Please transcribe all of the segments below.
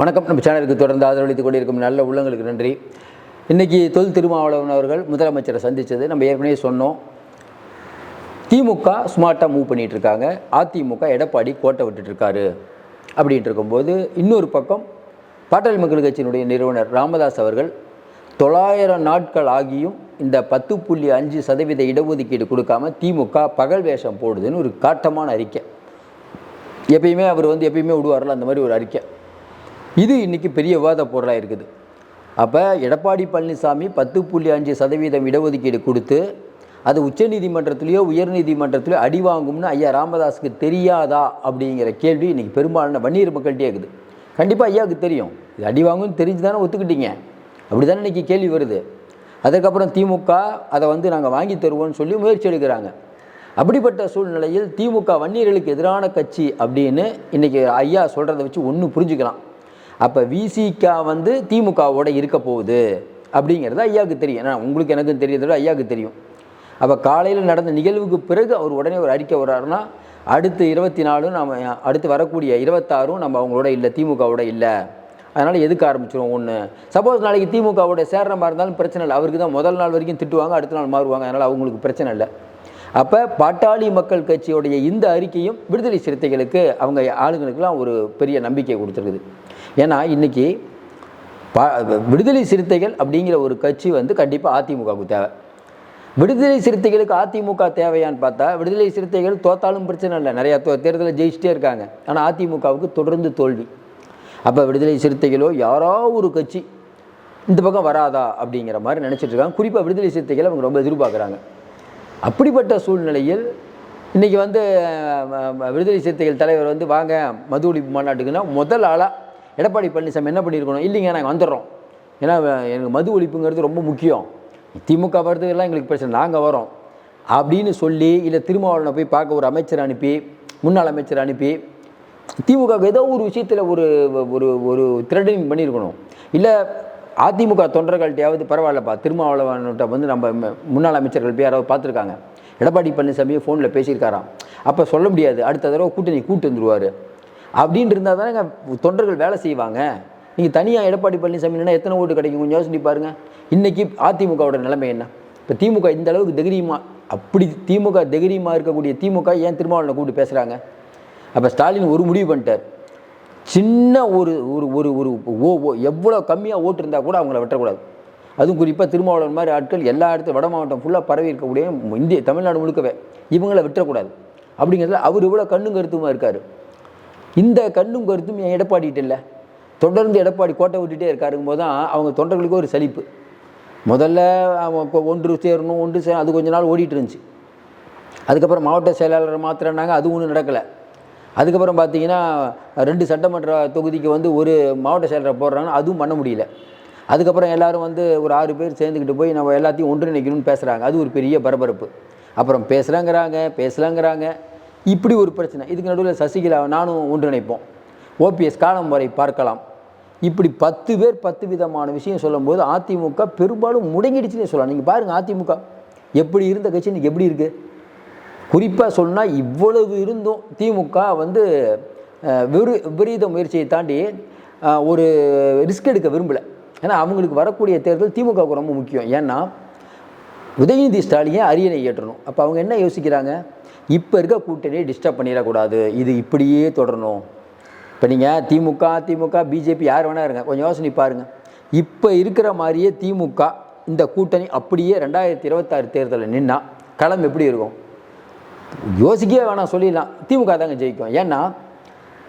வணக்கம். நம்ம சேனலுக்கு தொடர்ந்து ஆதரவளித்துக் கொண்டிருக்கும் நல்ல உள்ளங்களுக்கு நன்றி. இன்றைக்கி தொல் திருமாவளவன் அவர்கள் முதலமைச்சரை சந்தித்தது நம்ம ஏற்கனவே சொன்னோம். திமுக ஸ்மார்ட்டாக மூவ் பண்ணிகிட்ருக்காங்க அதிமுக எடப்பாடி கோட்டை விட்டுட்ருக்காரு அப்படின்ட்டு இருக்கும்போது இன்னொரு பக்கம் பாட்டாளி மக்கள் கட்சியினுடைய நிறுவனர் ராமதாஸ் அவர்கள் தொள்ளாயிரம் நாட்கள் ஆகியும் இந்த பத்து புள்ளி அஞ்சு சதவீத இடஒதுக்கீடு கொடுக்காம திமுக பகல் வேஷம் போடுதுன்னு ஒரு காட்டமான அறிக்கை. எப்பயுமே அவர் வந்து எப்பயுமே விடுவார்ல அந்த மாதிரி ஒரு அறிக்கை. இது இன்றைக்கி பெரிய விவாத பொருளாக இருக்குது. அப்போ எடப்பாடி பழனிசாமி பத்து புள்ளி அஞ்சு சதவீதம் இடஒதுக்கீடு கொடுத்து அது உச்சநீதிமன்றத்திலேயோ உயர்நீதிமன்றத்திலேயோ அடி வாங்கும்னு ஐயா ராமதாஸுக்கு தெரியாதா அப்படிங்கிற கேள்வி இன்றைக்கி பெரும்பாலான வன்னியர் மக்கள்கிட்டே இருக்குது. கண்டிப்பாக ஐயாவுக்கு தெரியும். இது அடி வாங்கும்னு தெரிஞ்சு தானே ஒத்துக்கிட்டீங்க. அப்படி தானே இன்றைக்கி கேள்வி வருது. அதுக்கப்புறம் திமுக அதை வந்து நாங்கள் வாங்கி தருவோம்னு சொல்லி முயற்சி எடுக்கிறாங்க. அப்படிப்பட்ட சூழ்நிலையில் திமுக வன்னியர்களுக்கு எதிரான கட்சி அப்படின்னு இன்றைக்கி ஐயா சொல்கிறத வச்சு ஒன்று புரிஞ்சுக்கலாம். அப்போ விசிகா வந்து திமுகவோட இருக்க போகுது அப்படிங்கிறது ஐயாவுக்கு தெரியும். ஏன்னா உங்களுக்கு எனக்கும் தெரியுதோட ஐயாவுக்கு தெரியும். அப்போ காலையில் நடந்த நிகழ்வுக்கு பிறகு அவர் உடனே ஒரு அறிக்கை வர்றாருன்னா அடுத்து இருபத்தி நாலும் நம்ம அடுத்து வரக்கூடிய இருபத்தாறும் நம்ம அவங்களோட இல்லை திமுகவோட இல்லை. அதனால் எதுக்கு ஆரம்பிச்சிடும் ஒன்று சப்போஸ் நாளைக்கு திமுகவோட சேர்ற மாதிரி இருந்தாலும் பிரச்சனை இல்லை. அவருக்கு தான் முதல் நாள் வரைக்கும் திட்டுவாங்க அடுத்த நாள் மாறுவாங்க. அதனால் அவங்களுக்கு பிரச்சனை இல்லை. அப்போ பாட்டாளி மக்கள் கட்சியுடைய இந்த அறிக்கையும் விடுதலை சிறுத்தைகளுக்கு அவங்க ஆளுங்களுக்கெல்லாம் ஒரு பெரிய நம்பிக்கை கொடுத்துருக்குது. ஏன்னா இன்றைக்கி பா விடுதலை சிறுத்தைகள் அப்படிங்கிற ஒரு கட்சி வந்து கண்டிப்பாக அதிமுகவுக்கு தேவை. விடுதலை சிறுத்தைகளுக்கு அதிமுக தேவையான்னு பார்த்தா விடுதலை சிறுத்தைகள் தோத்தாலும் பிரச்சனை இல்லை. நிறையா தோ தேர்தலில் ஜெயிச்சிட்டே இருக்காங்க. ஆனால் அதிமுகவுக்கு தொடர்ந்து தோல்வி. அப்போ விடுதலை சிறுத்தைகளோ யாரோ ஒரு கட்சி இந்த பக்கம் வராதா அப்படிங்கிற மாதிரி நினச்சிட்டு இருக்காங்க. குறிப்பாக விடுதலை சிறுத்தைகளை அவங்க ரொம்ப எதிர்பார்க்குறாங்க. அப்படிப்பட்ட சூழ்நிலையில் இன்றைக்கி வந்து விடுதலை சிறுத்தைகள் தலைவர் வந்து வாங்க மது ஒழிப்பு மாநாட்டுக்குன்னா முதல் ஆளாக எடப்பாடி பழனிசாமி என்ன பண்ணியிருக்கணும்? இல்லைங்க நாங்கள் வந்துடுறோம். ஏன்னா எனக்கு மது ஒழிப்புங்கிறது ரொம்ப முக்கியம். திமுக வரதுக்கெல்லாம் எங்களுக்கு பிரச்சனை நாங்கள் வரோம் அப்படின்னு சொல்லி இல்லை திருமாவளவனை போய் பார்க்க ஒரு அமைச்சர் அனுப்பி முன்னாள் அமைச்சர் அனுப்பி திமுக ஏதோ ஒரு விஷயத்தில் ஒரு ஒரு ஒரு த்ரெட்டனிங் பண்ணியிருக்கணும். இல்லை அதிமுக தொண்டர்கள்ட்டையாவது பரவாயில்லப்பா. திருமாவளவன்கிட்ட வந்து நம்ம முன்னாள் அமைச்சர்கள் போய் யாராவது பார்த்துருக்காங்க. எடப்பாடி பழனிசாமியை ஃபோனில் பேசியிருக்காராம். அப்போ சொல்ல முடியாது. அடுத்த தடவை கூட்டணி கூட்டு வந்துடுவார் அப்படின்னு இருந்தால் தானே தொண்டர்கள் வேலை செய்வாங்க. நீங்கள் தனியாக எடப்பாடி பழனிசாமினா எத்தனை ஓட்டு கிடைக்கும்? கொஞ்சம் யோசனை பாருங்கள் இன்றைக்கி அதிமுகவோட நிலைமை என்ன? இப்போ திமுக இந்த அளவுக்கு தைரியமாக அப்படி திமுக தைரியமாக இருக்கக்கூடிய திமுக ஏன் திருமாவளவனை கூப்பிட்டு பேசுகிறாங்க அப்போ ஸ்டாலின் ஒரு முடிவு பண்ணிட்டார். சின்ன ஒரு ஒரு ஒரு ஒரு ஓ ஓ எவ்வளோ கம்மியாக ஓட்டு இருந்தால் கூட அவங்கள வெட்டக்கூடாது. அதுவும் குறிப்பாக திருமாவளவன் மாதிரி ஆட்கள் எல்லா இடத்துல வட மாவட்டம் ஃபுல்லாக பரவி இருக்கக்கூடிய இந்திய தமிழ்நாடு முழுக்கவே இவங்கள விட்டுறக்கூடாது அப்படிங்கிறதுல அவர் இவ்வளோ கண்ணும் கருத்துமாக இருக்கார். இந்த கண்ணும் கருத்தும் என் எடப்பாடிட்டு இல்லை. தொடர்ந்து எடப்பாடி கோட்டை விட்டுட்டே இருக்காருங்கும் போது தான் அவங்க தொண்டர்களுக்கு ஒரு சலிப்பு. முதல்ல அவன் இப்போ ஒன்று சேரணும் ஒன்று சே அது கொஞ்ச நாள் ஓடிட்டு இருந்துச்சு. அதுக்கப்புறம் மாவட்ட செயலாளர் மாத்திரனாங்க அது ஒன்றும் நடக்கலை. அதுக்கப்புறம் பார்த்தீங்கன்னா ரெண்டு சட்டமன்ற தொகுதிக்கு வந்து ஒரு மாவட்ட செயலரை போடுறாங்க அதுவும் பண்ண முடியல. அதுக்கப்புறம் எல்லோரும் வந்து ஒரு ஆறு பேர் சேர்ந்துக்கிட்டு போய் நம்ம எல்லாத்தையும் ஒன்றிணைக்கணும்னு பேசுகிறாங்க அது ஒரு பெரிய பரபரப்பு. அப்புறம் பேசலாங்கிறாங்க பேசலாங்கிறாங்க. இப்படி ஒரு பிரச்சனை. இதுக்கு நடுவில் சசிகலா நானும் ஒன்றிணைப்போம். ஓபிஎஸ் காலம் வரை பார்க்கலாம். இப்படி பத்து பேர் பத்து விதமான விஷயம் சொல்லும்போது அதிமுக பெரும்பாலும் முடங்கிடுச்சுன்னே சொல்லலாம். நீங்கள் பாருங்கள் அதிமுக எப்படி இருந்த கட்சி இன்றைக்கி எப்படி இருக்குது குறிப்பாக சொன்னால் இவ்வளவு இருந்தும் திமுக வந்து விரு விபரீத முயற்சியை தாண்டி ஒரு ரிஸ்க் எடுக்க விரும்பலை. ஏன்னா அவங்களுக்கு வரக்கூடிய தேர்தல் திமுகவுக்கு ரொம்ப முக்கியம். ஏன்னா உதயநிதி ஸ்டாலினை அரியணை ஏற்றணும்? அப்போ அவங்க என்ன யோசிக்கிறாங்க? இப்போ இருக்க கூட்டணியை டிஸ்டர்ப் பண்ணிடக்கூடாது. இது இப்படியே தொடரணும். இப்போ நீங்கள் திமுக திமுக பிஜேபி யார் வேணா இருங்க. கொஞ்சம் யோசனை பாருங்கள் இப்போ இருக்கிற மாதிரியே திமுக இந்த கூட்டணி அப்படியே ரெண்டாயிரத்தி இருபத்தாறு தேர்தலில் நின்னா களம் எப்படி இருக்கும்? யோசிக்கவே வேணாம் சொல்லிடலாம். திமுக தாங்க ஜெயிக்கும். ஏன்னா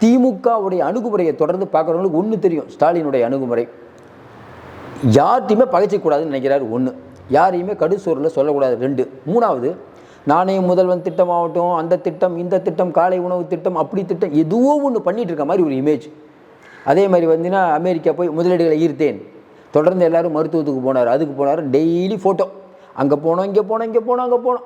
திமுகவுடைய அணுகுமுறையை தொடர்ந்து பார்க்குறவங்களுக்கு ஒன்று தெரியும் ஸ்டாலினுடைய அணுகுமுறை. யார்ட்டையுமே பகைச்சிக்கூடாதுன்னு நினைக்கிறாரு ஒன்று யாரையுமே கடுசோரில் சொல்லக்கூடாது ரெண்டு. மூணாவது நானே முதல்வன் திட்டம் ஆகட்டும் அந்த திட்டம் இந்த திட்டம் காலை உணவு திட்டம் அப்படி திட்டம் எதுவோ ஒன்று பண்ணிகிட்ருக்க இருக்க மாதிரி ஒரு இமேஜ் அதே மாதிரி வந்தீங்கன்னா அமெரிக்கா போய் முதலீடுகளை ஈர்த்தேன். தொடர்ந்து எல்லாரும் மருத்துவத்துக்கு போனார் அதுக்கு போனார் டெய்லி ஃபோட்டோ அங்கே போனோம் இங்கே போனோம் இங்கே போனோம் அங்கே போனோம்.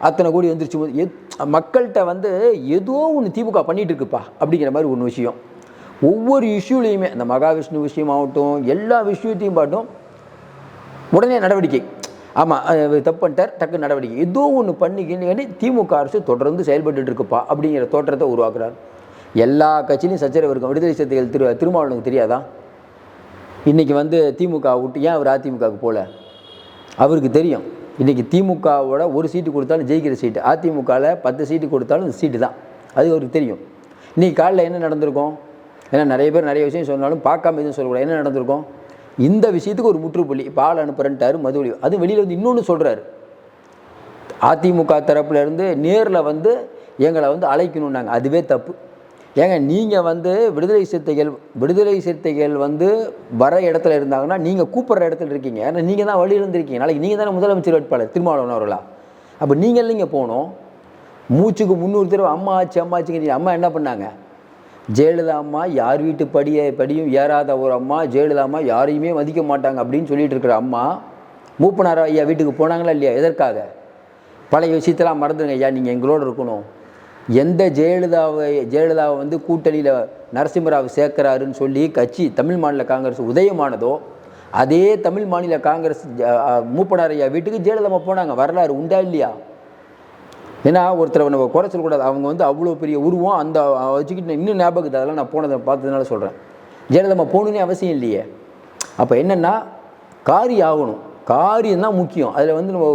அத்தனை கோடி வந்துருச்சு. போது எத் மக்கள்கிட்ட வந்து ஏதோ ஒன்று திமுக பண்ணிகிட்டு இருக்குப்பா அப்படிங்கிற மாதிரி ஒன்று விஷயம். ஒவ்வொரு இஷ்யூலையுமே அந்த மகாவிஷ்ணு விஷயமாகட்டும் எல்லா விஷயத்தையும் பாட்டும் உடனே நடவடிக்கை. ஆமாம் தப்பு பண்ணிட்டார் டக்கு நடவடிக்கை. ஏதோ ஒன்று பண்ணிக்கின்னு திமுக அரசு தொடர்ந்து செயல்பட்டு இருக்குப்பா அப்படிங்கிற தோற்றத்தை உருவாக்குறார். எல்லா கட்சியிலையும் சச்சரவு இருக்கும். விடுதலை சிறுத்தைகள் திரு திருமாவளவனுக்கு தெரியாதா? இன்றைக்கி வந்து திமுக விட்டு ஏன் அவர் அதிமுகவுக்கு போகல அவருக்கு தெரியும். இன்றைக்கி திமுகவோட ஒரு சீட்டு கொடுத்தாலும் ஜெயிக்கிற சீட்டு. அதிமுகவில் பத்து சீட்டு கொடுத்தாலும் இந்த சீட்டு தான். அது அவருக்கு தெரியும். இன்றைக்கி காலையில் என்ன நடந்திருக்கும்? ஏன்னா நிறைய பேர் நிறைய விஷயம் சொன்னாலும் பார்க்காம எதுவும் சொல்லக்கூடாது. என்ன நடந்திருக்கும்? இந்த விஷயத்துக்கு ஒரு முற்றுப்புள்ளி. இப்போ ஆள் அனுப்புறேன்ட்டாரு மதுவலி. அது வெளியில் வந்து இன்னொன்று சொல்கிறாரு அதிமுக தரப்புலேருந்து நேரில் வந்து எங்களை வந்து அழைக்கணுன்னாங்க அதுவே தப்பு. ஏங்க நீங்கள் வந்து விடுதலை சிறுத்தைகள் விடுதலை சிறுத்தைகள் வந்து வர இடத்துல இருந்தாங்கன்னா நீங்கள் கூப்பிட்ற இடத்துல இருக்கீங்க. ஏன்னா நீங்கள் தான் வழி இருந்திருக்கீங்க. நாளைக்கு நீங்கள் தானே முதலமைச்சர் வேட்பாளர் திருமாவளவன் அவர்களா? அப்போ நீங்கள் இல்லைங்க போகணும்? மூச்சுக்கு முந்நூறு தடவை அம்மா ஆச்சு அம்மா ஆச்சுங்கிறீங்க அம்மா என்ன பண்ணாங்க? ஜெயலலிதா அம்மா யார் வீட்டு படிய படியும் ஏறாத ஒரு அம்மா ஜெயலலிதா அம்மா யாரையுமே மதிக்க மாட்டாங்க அப்படின்னு சொல்லிட்டு இருக்கிற அம்மா மூப்பனார் ஐயா வீட்டுக்கு போனாங்களா இல்லையா? எதற்காக? பழைய விஷயத்தெல்லாம் மறந்துடுங்க ஐயா நீங்கள் எங்களோட இருக்கணும். எந்த ஜெயலலிதாவை ஜெயலலிதாவை வந்து கூட்டணியில் நரசிம்மராவ் சேர்க்கிறாருன்னு சொல்லி கட்சி தமிழ் மாநில காங்கிரஸ் உதயமானதோ அதே தமிழ் மாநில காங்கிரஸ் மூப்பனாரையா மூப்பனார் ஐயா வீட்டுக்கு ஜெயலலிதா போனாங்க. வரலாறு உண்டா இல்லையா? ஏன்னா ஒருத்தரை நம்ம குறை சொல்லக்கூடாது. அவங்க வந்து அவ்வளோ பெரிய உருவம். அந்த வச்சுக்கிட்டு இன்னும் ஞாபகத்தை அதெல்லாம் நான் போனதை பார்த்ததுனால சொல்கிறேன் ஜெயலலிதா போகணுன்னே அவசியம் இல்லையே. அப்போ என்னென்னா காரியம் ஆகணும். காரியம் தான் முக்கியம். அதில் வந்து நம்ம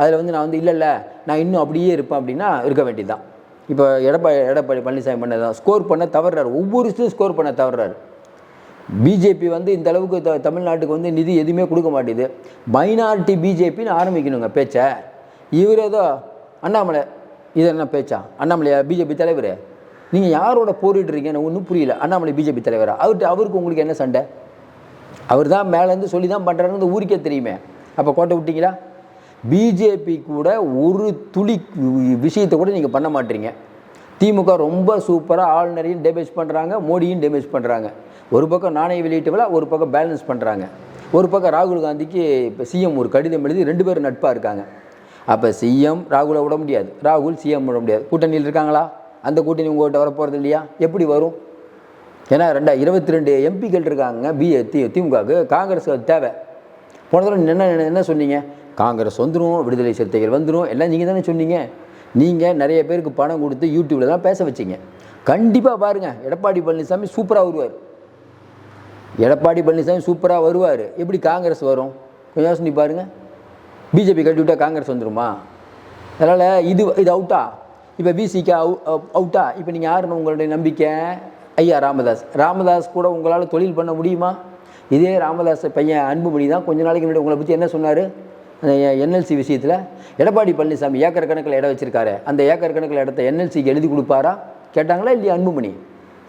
அதில் வந்து நான் வந்து இல்லை இல்லை. நான் இன்னும் அப்படியே இருப்பேன் அப்படின்னா இருக்க வேண்டியதுதான். இப்போ எடப்பாடி எடப்பாடி பழனிசாமி பண்ணதான் ஸ்கோர் பண்ண தவறாரு ஒவ்வொரு விஷயத்தையும் ஸ்கோர் பண்ண தவறாரு பிஜேபி வந்து இந்த அளவுக்கு த தமிழ்நாட்டுக்கு வந்து நிதி எதுவுமே கொடுக்க மாட்டேது மைனாரிட்டி பிஜேபின்னு ஆரம்பிக்கணுங்க பேச்சை. இவர் ஏதோ அண்ணாமலை இது என்ன பேச்சா? அண்ணாமலையா? பிஜேபி தலைவர்? நீங்கள் யாரோட போரிடுறீங்க ஒன்றும் புரியல. அண்ணாமலை பிஜேபி தலைவரா? அவர்கிட்ட அவருக்கு உங்களுக்கு என்ன சண்டை? அவர் தான் மேலேருந்து சொல்லி தான் பண்ணுறாருன்னு ஊருக்கே தெரியுமே. அப்போ கோட்டை விட்டீங்களா? பிஜேபி கூட ஒரு துளி விஷயத்தை கூட நீங்கள் பண்ண மாட்டீங்க. திமுக ரொம்ப சூப்பராக ஆளுநரையும் டேமேஜ் பண்ணுறாங்க மோடியும் டேமேஜ் பண்ணுறாங்க ஒரு பக்கம் நாணய வெளியீட்டு விழா ஒரு பக்கம் பேலன்ஸ் பண்ணுறாங்க ஒரு பக்கம் ராகுல் காந்திக்கு இப்போ சிஎம் ஒரு கடிதம் எழுதி ரெண்டு பேரும் நட்பாக இருக்காங்க. அப்போ சிஎம் ராகுலை விட முடியாது. ராகுல் சிஎம் விட முடியாது. கூட்டணியில் இருக்காங்களா? அந்த கூட்டணி உங்கள்கிட்ட வர போகிறது இல்லையா? எப்படி வரும்? ஏன்னா ரெண்டா இருபத்தி ரெண்டு எம்பிக்கள் இருக்காங்க. பி தி திமுகவுக்கு காங்கிரஸ் தேவை. போன தடவை என்ன என்ன சொன்னீங்க? காங்கிரஸ் வந்துடும் விடுதலை சிறுத்தைகள் வந்துடும் எல்லாம் நீங்கள் தானே சொன்னீங்க. நீங்கள் நிறைய பேருக்கு பணம் கொடுத்து யூடியூப்பில் தான் பேச வச்சீங்க. கண்டிப்பாக பாருங்கள் எடப்பாடி பழனிசாமி சூப்பராக வருவார். எடப்பாடி பழனிசாமி சூப்பராக வருவார். எப்படி காங்கிரஸ் வரும்? கொஞ்சம் யோசனை பாருங்கள் பிஜேபி கட்டி விட்டால் காங்கிரஸ் வந்துருமா? அதனால் இது இது அவுட்டா இப்போ பிசிக்கு அவு அவுட்டா இப்போ நீங்கள் யாருன்னு உங்களுடைய நம்பிக்கை? ஐயா ராமதாஸ். ராமதாஸ் கூட உங்களால் தொழில் பண்ண முடியுமா? இதே ராமதாஸ் பையன் அன்புமணி தான் கொஞ்ச நாளைக்கு முன்னாடி உங்களை பற்றி என்ன சொன்னார்? என்எல்சி விஷயத்தில் எடப்பாடி பழனிசாமி ஏக்கர் கணக்கில் இடம் வச்சிருக்காரு. அந்த ஏக்கர் கணக்கில் இடத்த என்எல்சிக்கு எழுதி கொடுப்பாரா? கேட்டாங்களா இல்லையா அன்புமணி?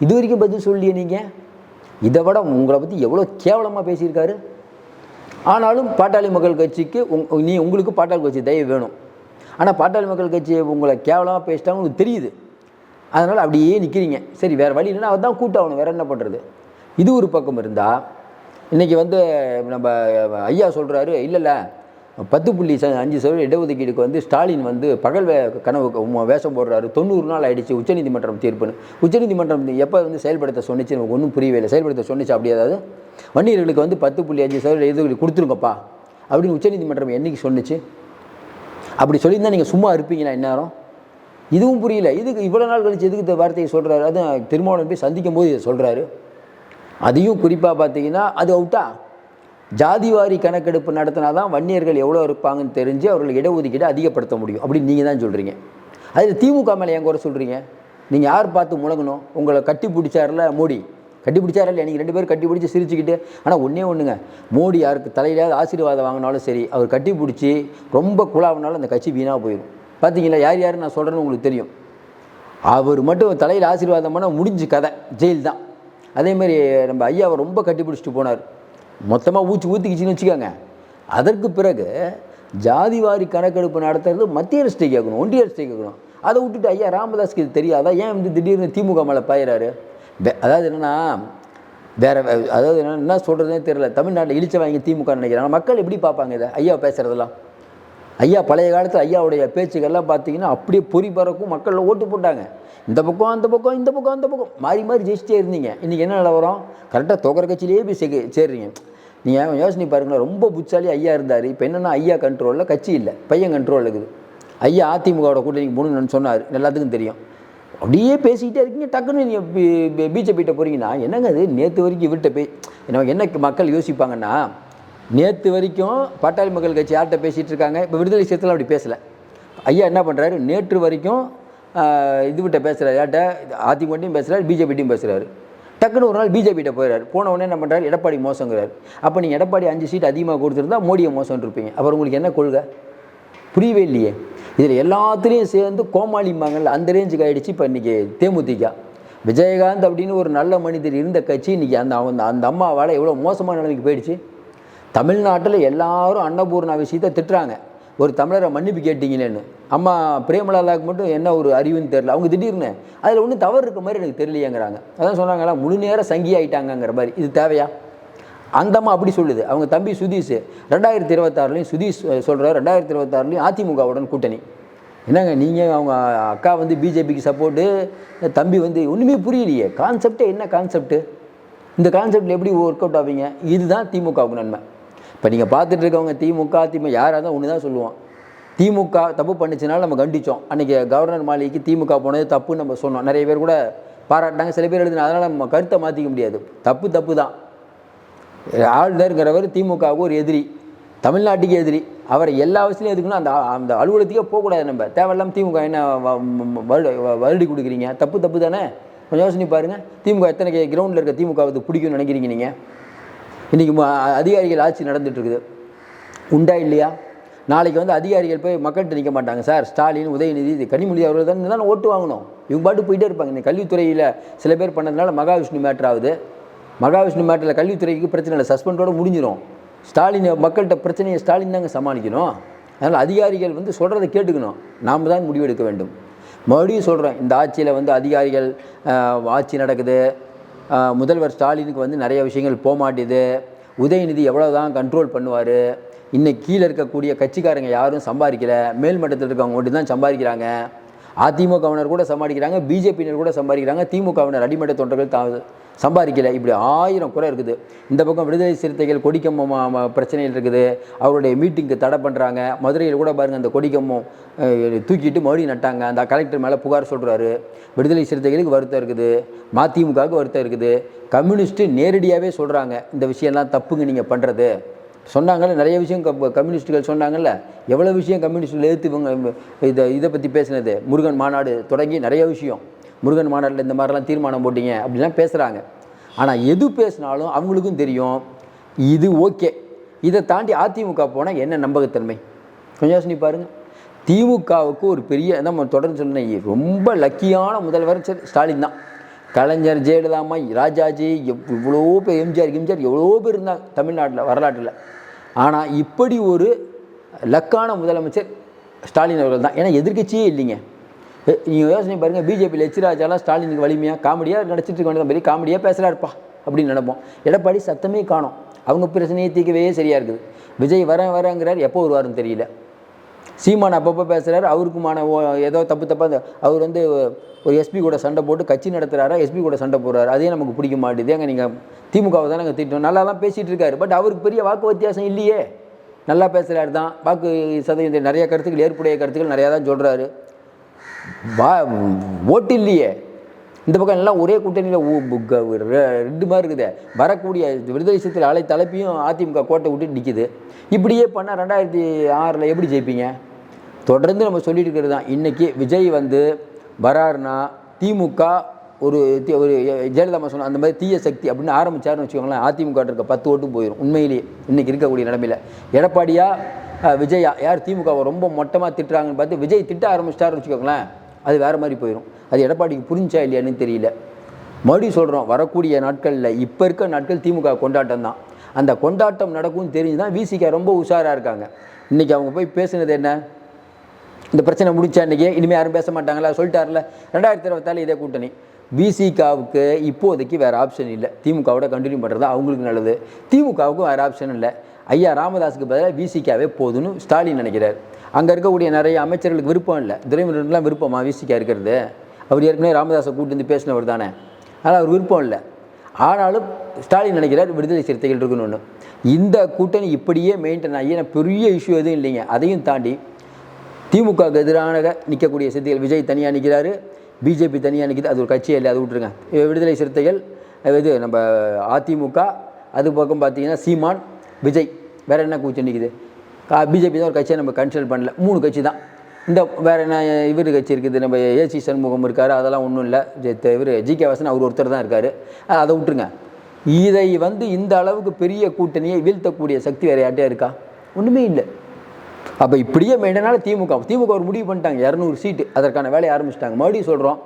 இது வரைக்கும் பதில் சொல்லியே நீங்கள் இதை விட உங்களை பற்றி எவ்வளோ கேவலமாக பேசியிருக்காரு? ஆனாலும் பாட்டாளி மக்கள் கட்சிக்கு உங் நீ உங்களுக்கு பாட்டாளி கட்சி தயவு வேணும். ஆனால் பாட்டாளி மக்கள் கட்சி உங்களை கேவலமாக பேசிட்டாங்க உங்களுக்கு தெரியுது. அதனால் அப்படியே நிற்கிறீங்க சரி வேறு வழி இல்லைன்னா அவர் தான் கூட்டாகணும். வேறு என்ன பண்ணுறது இது ஒரு பக்கம் இருந்தால் இன்றைக்கி வந்து நம்ம ஐயா சொல்கிறாரு இல்லைல்ல பத்து புள்ளி ச அஞ்சு சதவீத இடஒதுக்கீடுக்கு வந்து ஸ்டாலின் வந்து பகல் வே கனவு வேஷம் போடுறாரு. தொண்ணூறு நாள் ஆயிடுச்சு. உச்சநீதிமன்றம் தீர்ப்புன்னு உச்சநீதிமன்றம் எப்போ வந்து செயல்படுத்த சொன்னிச்சு? நமக்கு ஒன்றும் புரியவே இல்லை. செயல்படுத்த சொன்னிச்சு அப்படி ஏதாவது? வன்னியர்களுக்கு வந்து பத்து புள்ளி அஞ்சு சதவீத இது கொடுத்துருங்கப்பா. அப்படின்னு உச்சநீதிமன்றம் என்னைக்கு சொன்னிச்சு? அப்படி சொல்லியிருந்தா நீங்கள் சும்மா இருப்பீங்களா இந்நேரம்? இதுவும் புரியல. இதுக்கு இவ்வளோ நாள் கழிச்சு எதுக்கு இந்த வார்த்தையை சொல்கிறாரு அதுவும் திருமாவளவன் போய் சந்திக்கும் போது இதை சொல்கிறாரு அதையும் குறிப்பாக பார்த்தீங்கன்னா அது அவுட்டா? ஜாதிவாரி கணக்கெடுப்பு நடத்தினா தான் வன்னியர்கள் எவ்வளோ இருப்பாங்கன்னு தெரிஞ்சு அவர்கள் இடஒதுக்கீடு அதிகப்படுத்த முடியும். அப்படின்னு நீங்கள் தான் சொல்கிறீங்க அதில் திமுக மேலே ஏன் குறை சொல்கிறீங்க நீங்கள் யார் பார்த்து முழங்கணும்? உங்களை கட்டி பிடிச்சார்ல மோடி. கட்டி பிடிச்சாரா இல்லையா? நீங்கள் ரெண்டு பேரும் கட்டி பிடிச்சி சிரிச்சுக்கிட்டு. ஆனால் ஒன்றே ஒன்றுங்க மோடி யாருக்கு தலையிலாவது ஆசீர்வாதம் வாங்கினாலும் சரி அவர் கட்டி பிடிச்சி ரொம்ப குழாவினாலும் அந்த கட்சி வீணாக போயிடும் பார்த்தீங்களா யார் யார் நான் சொல்கிறேன்னு உங்களுக்கு தெரியும். அவர் மட்டும் தலையில் ஆசீர்வாதம் பண்ணால் முடிஞ்சு கதை. ஜெயில் தான் அதேமாரி நம்ம ஐயாவை ரொம்ப கட்டி பிடிச்சிட்டு போனார். மொத்தமாக ஊச்சி ஊற்றிக்கிச்சின்னு வச்சுக்கோங்க. அதற்கு பிறகு ஜாதிவாரி கணக்கெடுப்பு நடத்துறது மத்திய அரசு கேட்கணும் ஒன்றிய அரசு கேட்கணும். அதை விட்டுட்டு ஐயா ராமதாஸ்க்கு இது தெரியாதா? ஏன் வந்து திடீர்னு திமுக மேலே பாயிறாரு? அதாவது என்னென்னா வேற அதாவது என்ன என்ன சொல்கிறதுனே தெரியல. தமிழ்நாட்டில் இழிச்ச வாங்கி திமுக நினைக்கிறாங்க. மக்கள் எப்படி பார்ப்பாங்க இதை? ஐயா பேசுகிறதெல்லாம் ஐயா பழைய காலத்தில் ஐயாவுடைய பேச்சுக்கள்லாம் பார்த்தீங்கன்னா அப்படியே பொறி பறக்கும் மக்களில் ஓட்டு போட்டாங்க. இந்த பக்கம் அந்த பக்கம் இந்த பக்கம் அந்த பக்கம். மாறி மாறி ஜெயிச்சிட்டே இருந்தீங்க. இன்றைக்கி என்ன நிலவரம் கரெக்டாக தொகர கட்சியிலேயே போய் சே சேர்றீங்க. நீங்கள் யோசனை பாருங்களேன். ரொம்ப புட்சாலி ஐயா இருந்தார். இப்போ என்னென்னா ஐயா கண்ட்ரோலில் கட்சி இல்லை. பையன் கண்ட்ரோல் இருக்குது. ஐயா அதிமுகவோட கூட்டணிக்கு போகணும்னு சொன்னார். எல்லாத்துக்கும் தெரியும். அப்படியே பேசிக்கிட்டே இருக்கீங்க. டக்குன்னு நீங்கள் பிஜேபிகிட்ட போகிறீங்கன்னா என்னங்க அது நேற்று வரைக்கும் இவர்கிட்ட போய் நம்ம என்ன மக்கள் யோசிப்பாங்கன்னா நேற்று வரைக்கும் பாட்டாளி மக்கள் கட்சி யார்கிட்ட பேசிகிட்டு இருக்காங்க? இப்போ விடுதலை சிறுத்தைகள் அப்படி பேசலை. ஐயா என்ன பண்ணுறாரு நேற்று வரைக்கும் இது இதுகிட்ட பேசுகிறார் யார்கிட்ட? அதிமுகட்டையும் பேசுகிறாரு பிஜேபிட்டையும் பேசுகிறாரு டக்குன்னு ஒரு நாள் பிஜேபிகிட்ட போயிடாரு போன உடனே என்ன பண்ணுறாரு எடப்பாடி மோசங்கிறார். அப்போ நீங்கள் எடப்பாடி அஞ்சு சீட் அதிகமாக கொடுத்துருந்தா மோடியை மோசம்னு இருப்பீங்க. அப்புறம் உங்களுக்கு என்ன கொள்கை? புரியவே இல்லையே. இதில் எல்லாத்துலேயும் சேர்ந்து கோமாளிம்பாங்கல்ல அந்த ரேஞ்சுக்கு ஆகிடுச்சு இப்போ இன்றைக்கி தேமுதிக. விஜயகாந்த் அப்படின்னு ஒரு நல்ல மனிதர் இருந்த கட்சி இன்றைக்கி அந்த அந்த அம்மாவால் எவ்வளோ மோசமான நிலைமைக்கு போயிடுச்சு. தமிழ்நாட்டில் எல்லாரும் அன்னபூர்ணா விஷயத்தை திட்டுறாங்க. ஒரு தமிழரை மன்னிப்பு கேட்டீங்களேன்னு. அம்மா பிரேமலாலாவுக்கு மட்டும் என்ன ஒரு அறிவுன்னு தெரில அவங்க திடீர்னு அதில் ஒன்றும் தவறு இருக்க மாதிரி எனக்கு தெரியலையேங்கிறாங்க. அதான் சொன்னாங்களா முழு நேரம் சங்கி ஆயிட்டாங்கங்கிற மாதிரி. இது தேவையா? அந்தம்மா அப்படி சொல்லுது. அவங்க தம்பி சுதீஷ் ரெண்டாயிரத்தி இருபத்தாறுலையும் சுதீஷ் சொல்கிறார் ரெண்டாயிரத்தி இருபத்தாறுலையும் அதிமுகவுடன் கூட்டணி. என்னங்க நீங்கள் அவங்க அக்கா வந்து பிஜேபிக்கு சப்போர்ட்டு தம்பி வந்து ஒன்றுமே புரியலையே. கான்செப்டே என்ன கான்செப்ட்டு? இந்த கான்செப்டில் எப்படி ஒர்க் அவுட் ஆவீங்க? இதுதான் திமுகவுக்கு நன்மை. இப்போ நீங்கள் பார்த்துட்டு இருக்கவங்க திமுக திமுக யாராக இருந்தால் ஒன்று தான் சொல்லுவோம் திமுக தப்பு பண்ணிச்சுனால நம்ம கண்டித்தோம் அன்றைக்கி கவர்னர் மாளிகைக்கு திமுக போனது தப்புன்னு நம்ம சொன்னோம். நிறைய பேர் கூட பாராட்டினாங்க. சில பேர் எழுதினா அதனால் நம்ம கருத்தை மாற்றிக்க முடியாது. தப்பு தப்பு தான் ஆளுநருங்கிறவர் திமுகவுக்கு ஒரு எதிரி தமிழ்நாட்டுக்கு எதிரி. அவரை எல்லா வசதியும் எதுக்குன்னா அந்த அந்த அலுவலகத்துக்கே போகக்கூடாது நம்ம. தேவையில்லாம திமுக என்ன வ- வருடி கொடுக்குறீங்க? தப்பு தப்பு தானே கொஞ்சம் யோசனை பாருங்கள் திமுக எத்தனை கிரவுண்டில் இருக்க திமுக பிடிக்கும்னு நினைக்கிறீங்க நீங்கள் இன்றைக்கி அதிகாரிகள் ஆட்சி நடந்துட்டு இருக்குது உண்டா இல்லையா? நாளைக்கு வந்து அதிகாரிகள் போய் மக்கள்கிட்ட நிற்க மாட்டாங்க. சார் ஸ்டாலின் உதயநிதி இது கனிமொழி அவர்கள் தான் தான் ஓட்டு வாங்கணும். இவங்க பாட்டு போயிட்டே இருப்பாங்க. இந்த கல்வித்துறையில் சில பேர் பண்ணதுனால மகாவிஷ்ணு மேட்ரு ஆகுது. மகாவிஷ்ணு மேட்டரில் கல்வித்துறைக்கு பிரச்சனை இல்லை. சஸ்பெண்டோடு முடிஞ்சிடும் ஸ்டாலின் மக்கள்கிட்ட பிரச்சனையை ஸ்டாலின் தாங்க சமாளிக்கணும். அதனால் அதிகாரிகள் வந்து சொல்கிறத கேட்டுக்கணும். நாம் தான் முடிவெடுக்க வேண்டும். மறுபடியும் சொல்கிறேன் இந்த ஆட்சியில் வந்து அதிகாரிகள் ஆட்சி நடக்குது. முதல்வர் ஸ்டாலினுக்கு வந்து நிறைய விஷயங்கள் போகமாட்டேது உதயநிதி எவ்வளோ தான் கண்ட்ரோல் பண்ணுவார். இன்னைக்கு கீழே இருக்கக்கூடிய கட்சிக்காரங்க யாரும் சம்பாதிக்கல. மேல்மட்டத்தில் இருக்கவங்க மட்டும் தான் சம்பாதிக்கிறாங்க. அதிமுகவினர் கூட சம்பாதிக்கிறாங்க. பிஜேபியினர் கூட சம்பாதிக்கிறாங்க. திமுகவினர் அடிமட்ட தொண்டர்கள் தா சம்பாதிக்கல. இப்படி ஆயிரம் குறை இருக்குது. இந்த பக்கம் விடுதலை சிறுத்தைகள் கொடிக்கம்பம் ம- பிரச்சனைகள் இருக்குது. அவருடைய மீட்டிங்க்கு தடை பண்ணுறாங்க மதுரையில் கூட பாருங்கள் அந்த கொடிக்கம்பம் தூக்கிட்டு மறுபடியும் நட்டாங்க. அந்த கலெக்டர் மேலே புகார் சொல்கிறாரு விடுதலை சிறுத்தைகளுக்கு வருத்தம் இருக்குது. மதிமுகவுக்கு வருத்தம் இருக்குது. கம்யூனிஸ்ட்டு நேரடியாகவே சொல்கிறாங்க இந்த விஷயம்லாம் தப்புங்க நீங்கள் பண்ணுறது சொன்னாங்கல்ல நிறைய விஷயம் கம் கம்யூனிஸ்ட்டுகள் சொன்னாங்கல்ல. எவ்வளோ விஷயம் கம்யூனிஸ்ட்டில் எதிர்த்து இவங்க இதை இதை பற்றி பேசினது? முருகன் மாநாடு தொடங்கி நிறைய விஷயம். முருகன் மாடலில் இந்த மாதிரிலாம் தீர்மானம் போட்டீங்க அப்படிலாம் பேசுகிறாங்க ஆனால் எது பேசினாலும் அவங்களுக்கும் தெரியும். இது ஓகே. இதை தாண்டி அதிமுக போனால் என்ன நம்பகத்தன்மை? கொஞ்சம் யோசனை பாருங்கள் திமுகவுக்கு ஒரு பெரிய நம்ம தொடர்ந்து சொன்னேன் ரொம்ப லக்கியான முதல்வர் சரி, ஸ்டாலின் தான். கலைஞர் ஜெயலலிதாமா ராஜாஜி எவ்- இவ்வளோ பேர் எம்ஜிஆர் எம்ஜிஆர் எவ்வளோ பேர் இருந்தாங்க தமிழ்நாட்டில் வரலாற்றில். ஆனால் இப்படி ஒரு லக்கான முதலமைச்சர் ஸ்டாலின் அவர்கள் தான். ஏன்னா எதிர்க்கட்சியே இல்லைங்க. நீங்கள் யோசனை பாருங்கள் பிஜேபியில் எச்சிராஜாலாம் ஸ்டாலினுக்கு வலிமையாக காமெடியாக நடிச்சிட்டு இருக்க வேண்டியது பெரிய காமெடியாக பேசுகிறாருப்பா அப்படின்னு நினைப்போம். எடப்பாடி சத்தமே காணும். அவங்க பிரச்சனையை தீர்க்கவே சரியாக இருக்குது. விஜய் வரேன் வரேங்கிறார் எப்போ வருவாருன்னு தெரியல. சீமான் அப்பப்போ பேசுகிறாரு அவருக்குமான ஓ- ஏதோ தப்பு தப்பாக அவர் வந்து ஒரு எஸ்பி கூட சண்டை போட்டு கட்சி நடத்துகிறாரா எஸ்பி கூட சண்டை போடுறாரு அதே நமக்கு பிடிக்க மாட்டேது. ஏங்க நீங்கள் திமுகவை தான் நாங்கள் திட்டோம் நல்லாலாம் பேசிகிட்டு இருக்காரு பட் அவருக்கு பெரிய வாக்கு வித்தியாசம் இல்லையே. நல்லா பேசுகிறாரு தான். வாக்கு சதவீதம் நிறைய கருத்துக்கள் ஏற்புடைய கருத்துக்கள் நிறையா தான் சொல்கிறாரு வா ஓட்டு இல்லையே இந்த பக்கம் எல்லாம் ஒரே கூட்டணியில் ரெண்டு மாதிரி இருக்குது. வரக்கூடிய விடுதலை சிறுத்தைகள் அலை தலைப்பையும் அதிமுக கோட்டை விட்டு நிற்கிது இப்படியே பண்ணால் ரெண்டாயிரத்தி ஆறில் எப்படி ஜெயிப்பீங்க? தொடர்ந்து நம்ம சொல்லிட்டு இருக்கிறது தான். இன்றைக்கி விஜய் வந்து வராருனா திமுக ஒரு ஒரு ஜெயலலிதா சொன்ன அந்த மாதிரி தீய சக்தி அப்படின்னு ஆரம்பித்தார்னு வச்சுக்கோங்களேன் அதிமுக இருக்க பத்து ஓட்டும் போயிடும் உண்மையிலேயே இன்றைக்கி இருக்கக்கூடிய நிலமையில. எடப்பாடியா விஜயா யார் திமுகவை ரொம்ப மொட்டமாக திட்டுறாங்கன்னு பார்த்து விஜய் திட்ட ஆரம்பிச்சிட்டாருன்னு வச்சுக்கோங்களேன். அது வேறு மாதிரி போயிடும் அது எடப்பாடிக்கு புரிஞ்சா இல்லையான்னு தெரியல. மறுபடியும் சொல்கிறோம் வரக்கூடிய நாட்களில் இப்போ இருக்க நாட்கள் திமுக கொண்டாட்டம் தான். அந்த கொண்டாட்டம் நடக்கும்னு தெரிஞ்சு தான் விசிகா ரொம்ப உஷாராக இருக்காங்க. இன்றைக்கி அவங்க போய் பேசுனது என்ன? இந்த பிரச்சனை முடிச்சா இன்றைக்கி இனிமேல் யாரும் பேச மாட்டாங்களா? சொல்லிட்டார்ல. ரெண்டாயிரத்தி இருபத்தாலு இதே கூட்டணி. பிசிகாவுக்கு இப்போதைக்கு வேறு ஆப்ஷன் இல்லை. திமுகவோட கண்டினியூ பண்ணுறது அவங்களுக்கு நல்லது. திமுகவுக்கும் வேறு ஆப்ஷன் இல்லை. ஐயா ராமதாஸுக்கு பதிலாக விசிகாவே போதுன்னு ஸ்டாலின் நினைக்கிறார். அங்கே இருக்கக்கூடிய நிறைய அமைச்சர்களுக்கு விருப்பம் இல்லை. துரைமுருகன்லாம் விருப்பமாக விசிகா இருக்கிறது. அவர் ஏற்கனவே ராமதாஸை கூட்டு வந்து பேசினவர் தானே. ஆனால் அவர் விருப்பம் இல்லை. ஆனாலும் ஸ்டாலின் நினைக்கிறார் விடுதலை சிறுத்தைகள் இருக்கணும்னு. இந்த கூட்டணி இப்படியே மெயின்டைன் ஆகி ஏன்னா பெரிய இஷ்யூ எதுவும் இல்லைங்க. அதையும் தாண்டி திமுகவுக்கு எதிரான நிற்கக்கூடிய சிறுத்தைகள் விஜய் தனியாக நிற்கிறாரு பிஜேபி தனியாக நிற்கிது அது ஒரு கட்சியே இல்லை அது விட்டுருங்க. விடுதலை சிறுத்தைகள் இது நம்ம அதிமுக அது பக்கம் பார்த்தீங்கன்னா சீமான் விஜய். வேறு என்ன கூச்சம் நிற்கிது பிஜேபி தான் ஒரு கட்சியை நம்ம கன்சல்ட் பண்ணல. மூணு கட்சி தான். இந்த வேறு என்ன இவர் கட்சி இருக்குது நம்ம ஏசி சண்முகம் இருக்கார் அதெல்லாம் ஒன்றும் இல்லை. இவர் ஜி கே வாசன் அவர் ஒருத்தர் தான் இருக்கார். அதை விட்டுருங்க. இதை வந்து இந்த அளவுக்கு பெரிய கூட்டணியை வீழ்த்தக்கூடிய சக்தி வேறு யார்ட்டையா இருக்கா? ஒன்றுமே இல்லை. அப்போ இப்படியே மெயினால திமுக. திமுக ஒரு முடிவு பண்ணிட்டாங்க. இரநூறு சீட்டு. அதற்கான வேலையை ஆரம்பிச்சிட்டாங்க. மறுபடியும் சொல்கிறோம்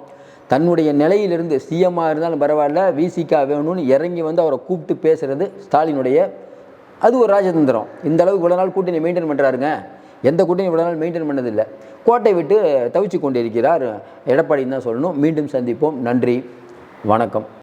தன்னுடைய நிலையிலிருந்து சிஎம்மாக இருந்தாலும் பரவாயில்ல விசிகா வேணும்னு இறங்கி வந்து அவரை கூப்பிட்டு பேசுகிறது ஸ்டாலினுடைய அது ஒரு ராஜதந்திரம். இந்த அளவுக்கு இவ்வளோ நாள் கூட்டணி மெயின்டைன் பண்ணுறாருங்க எந்த கூட்டணி இவ்வளோ நாள் மெயின்டைன் பண்ணதில்லை. கோட்டை விட்டு தவிச்சு கொண்டிருக்கிறார் எடப்பாடின்னு தான் சொல்லணும். மீண்டும் சந்திப்போம். நன்றி. வணக்கம்.